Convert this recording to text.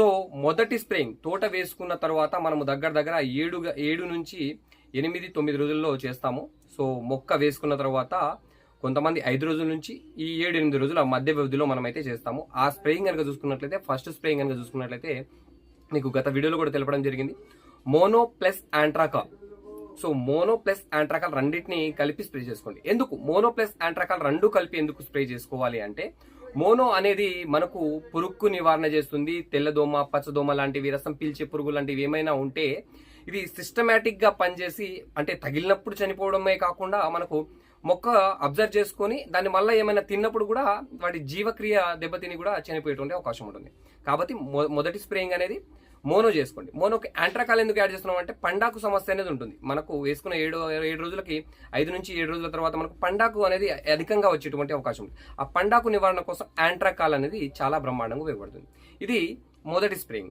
So మొదటి spraying తోట వేసుకున్న తర్వాత మనము దగ్గర దగ్గర ఏడు ఏడు నుంచి ఎనిమిది తొమ్మిది రోజుల్లో చేస్తాము. సో మొక్క వేసుకున్న తర్వాత కొంతమంది ఐదు రోజుల నుంచి ఈ ఏడు ఎనిమిది రోజుల మధ్య వ్యవధిలో మనం అయితే చేస్తాము. ఆ స్ప్రేయింగ్ కనుక చూసుకున్నట్లయితే ఫస్ట్ స్ప్రేయింగ్ కనుక చూసుకున్నట్లయితే మీకు గత వీడియోలో కూడా తెలపడం జరిగింది. Mono plus Antracol. So mono plus Antracol రెండింటిని కలిపి స్ప్రే చేసుకోండి. ఎందుకు? మోనో ప్లస్ యాంట్రాకాల్ రెండు కలిపి ఎందుకు స్ప్రే చేసుకోవాలి అంటే మోనో అనేది మనకు పురుక్కు నివారణ చేస్తుంది. తెల్లదోమ పచ్చదోమ లాంటివి రసం పీల్చే పురుగు లాంటివి ఏమైనా ఉంటే ఇది సిస్టమేటిక్గా పనిచేసి అంటే తగిలినప్పుడు చనిపోవడమే కాకుండా మనకు మొక్క అబ్జర్వ్ చేసుకొని దాన్ని మళ్ళీ ఏమైనా తిన్నప్పుడు కూడా వాటి జీవక్రియ దెబ్బతిని కూడా చనిపోయేటువంటి అవకాశం ఉంటుంది. కాబట్టి మొ- మొదటి స్ప్రేయింగ్ అనేది మోనో చేసుకోండి. మోనోకి యాంట్రాకాల్ ఎందుకు యాడ్ చేస్తున్నాం అంటే పండాకు సమస్య అనేది ఉంటుంది. మనకు వేసుకున్న ఏడు ఏడు రోజులకి ఐదు నుంచి ఏడు రోజుల తర్వాత మనకు పండాకు అనేది అధికంగా వచ్చేటువంటి అవకాశం ఉంది ఆ పండాకు నివారణ కోసం యాంట్రాకాల్ అనేది చాలా బ్రహ్మాండంగా ఉపయోగపడుతుంది. ఇది మొదటి స్ప్రేయింగ్.